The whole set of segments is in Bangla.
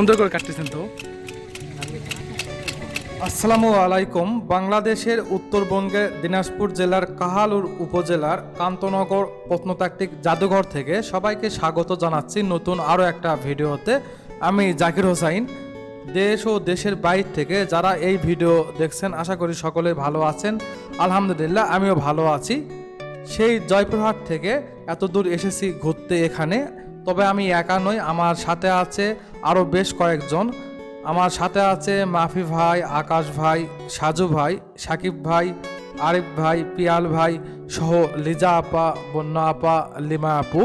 সুন্দর করে কাটতেছেন তো। আসসালামু আলাইকুম। বাংলাদেশের উত্তরবঙ্গের দিনাজপুর জেলার কাহালুর উপজেলার কান্তনগর প্রত্নতাত্ত্বিক জাদুঘর থেকে সবাইকে স্বাগত জানাচ্ছি নতুন আরও একটা ভিডিওতে। আমি জাকির হোসাইন। দেশ ও দেশের বাইর থেকে যারা এই ভিডিও দেখছেন, আশা করি সকলে ভালো আছেন। আলহামদুলিল্লাহ, আমিও ভালো আছি। সেই জয়পুরহাট থেকে এত দূর এসেছি ঘুরতে এখানে। তবে আমি একা নই, আমার সাথে আছে আরও বেশ কয়েকজন। আমার সাথে আছে মাফি ভাই, আকাশ ভাই, সাজু ভাই, সাকিব ভাই, আরিফ ভাই, পিয়াল ভাই সহ লিজা আপা, বন্যা আপা, লিমা আপু।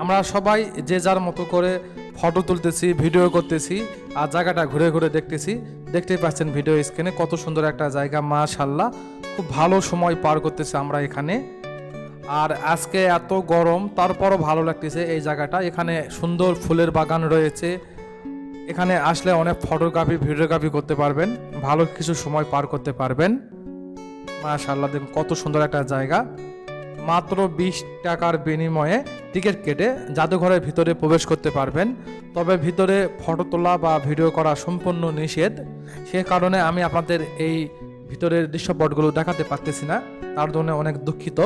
আমরা সবাই যে যার মতো করে ফটো তুলতেছি, ভিডিও করতেছি আর জায়গাটা ঘুরে ঘুরে দেখতেছি। দেখতেই পাচ্ছেন ভিডিও স্ক্রিনে কত সুন্দর একটা জায়গা মাশাল্লাহ খুব ভালো সময় পার করতেছি আমরা এখানে। আর আজকে এত গরম, তারপরও ভালো লাগতেছে এই জায়গাটা। এখানে সুন্দর ফুলের বাগান রয়েছে। এখানে আসলে অনেক ফটোগ্রাফি, ভিডিওগ্রাফি করতে পারবেন। ভালো কিছু সময় পার করতে পারবেন। মাশাল্লাহ দেখুন কত সুন্দর একটা জায়গা। মাত্র বিশ টাকার বিনিময়ে টিকিট কেটে জাদুঘরের ভিতরে প্রবেশ করতে পারবেন। তবে ভিতরে ফটো তোলা বা ভিডিও করা সম্পূর্ণ নিষেধ। সে কারণে আমি আপনাদের এই ভিতরের দৃশ্যপটগুলো দেখাতে পারতেছি না। তার জন্য অনেক দুঃখিত।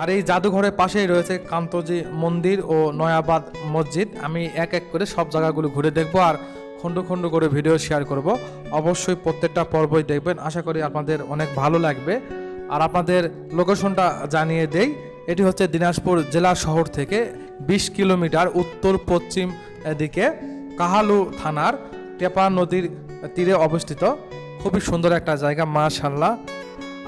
আর এই জাদুঘরের পাশেই রয়েছে কান্তজি মন্দির ও নয়াবাদ মসজিদ। আমি এক এক করে সব জায়গাগুলো ঘুরে দেখব আর খণ্ড খণ্ড করে ভিডিও শেয়ার করব। অবশ্যই প্রত্যেকটা পর্বই দেখবেন। আশা করি আপনাদের অনেক ভালো লাগবে। আর আপনাদের লোকেশনটা জানিয়ে দেই। এটি হচ্ছে দিনাজপুর জেলা শহর থেকে বিশ কিলোমিটার উত্তর পশ্চিম দিকে কাহালু থানার টেপা নদীর তীরে অবস্থিত। খুবই সুন্দর একটা জায়গা মা মাশাল্লাহ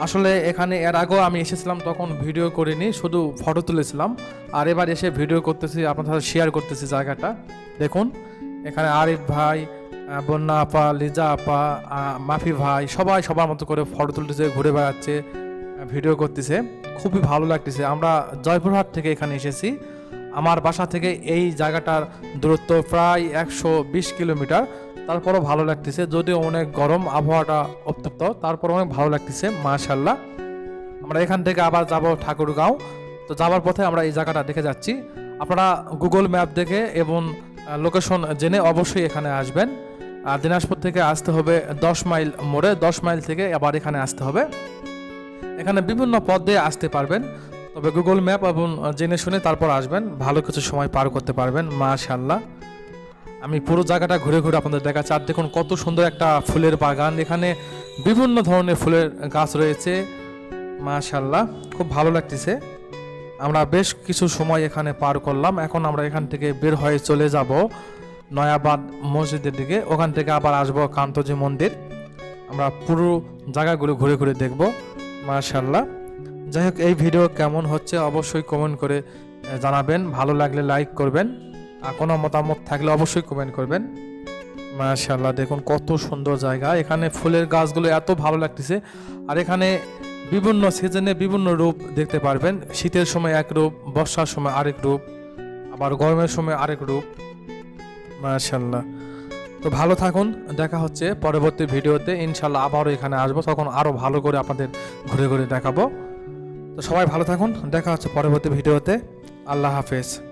আসলে এখানে এর আগেও আমি এসেছিলাম, তখন ভিডিও করিনি, শুধু ফটো তুলেছিলাম। আর এবার এসে ভিডিও করতেছি আপনার সাথে শেয়ার করতেছি জায়গাটা। দেখুন, এখানে আরিফ ভাই বন্যা আপা, লিজা আপা মাফি ভাই, সবাই সবার মতো করে ফটো তুলতেছে, ঘুরে বেড়াচ্ছে ভিডিও করতেছে। খুবই ভালো লাগতেছে। আমরা জয়পুরহাট থেকে এখানে এসেছি। আমার বাসা থেকে এই জায়গাটার দূরত্ব প্রায় একশো বিশ কিলোমিটার। তারপরও ভালো লাগতেছে। যদিও অনেক গরম, আবহাওয়াটা উত্তপ্ত তারপর অনেক ভালো লাগতেছে মাশাল্লাহ আমরা এখান থেকে আবার যাব ঠাকুরগাঁও। তো যাওয়ার পথে আমরা এই জায়গাটা দেখে যাচ্ছি। আপনারা গুগল ম্যাপ দেখে এবং লোকেশন জেনে অবশ্যই এখানে আসবেন। আর দিনাজপুর থেকে আসতে হবে দশ মাইল মোড়ে। দশ মাইল থেকে আবার এখানে আসতে হবে। এখানে বিভিন্ন পথ দিয়ে আসতে পারবেন। তবে গুগল ম্যাপ এবং জেনে শুনে তারপর আসবেন। ভালো কিছু সময় পার করতে পারবেন মাশাল্লাহ আমি পুরো জায়গাটা ঘুরে ঘুরে আপনাদের দেখাচ্ছি। আর দেখুন কত সুন্দর একটা ফুলের বাগান। এখানে বিভিন্ন ধরনের ফুলের গাছ রয়েছে। মাশাল্লাহ খুব ভালো লাগতেছে। আমরা বেশ কিছু সময় এখানে পার করলাম। এখন আমরা এখান থেকে বের হয়ে চলে যাব নয়াবাদ মসজিদের দিকে। ওখান থেকে আবার আসব কান্তজি মন্দির। আমরা পুরো জায়গাগুলো ঘুরে ঘুরে দেখব। মাশাল্লাহ যাই হোক, এই ভিডিও কেমন হচ্ছে অবশ্যই কমেন্ট করে জানাবেন। ভালো লাগলে লাইক করবেন। কোনো মতামত থাকলে অবশ্যই কমেন্ট করবেন। মাশাল্লাহ দেখুন কত সুন্দর জায়গা। এখানে ফুলের গাছগুলো এত ভালো লাগতেছে। আর এখানে বিভিন্ন সিজনে বিভিন্ন রূপ দেখতে পারবেন। শীতের সময় এক রূপ, বর্ষার সময় আরেক রূপ, আবার গরমের সময় আরেক রূপ। মাশাল্লাহ তো ভালো থাকুন, দেখা হচ্ছে পরবর্তী ভিডিওতে। ইনশাল্লাহ আবারও এখানে আসব, তখন আরও ভালো করে আপনাদের ঘুরে ঘুরে দেখাবো। তো সবাই ভালো থাকুন, দেখা হচ্ছে পরবর্তী ভিডিওতে। আল্লাহ হাফেজ।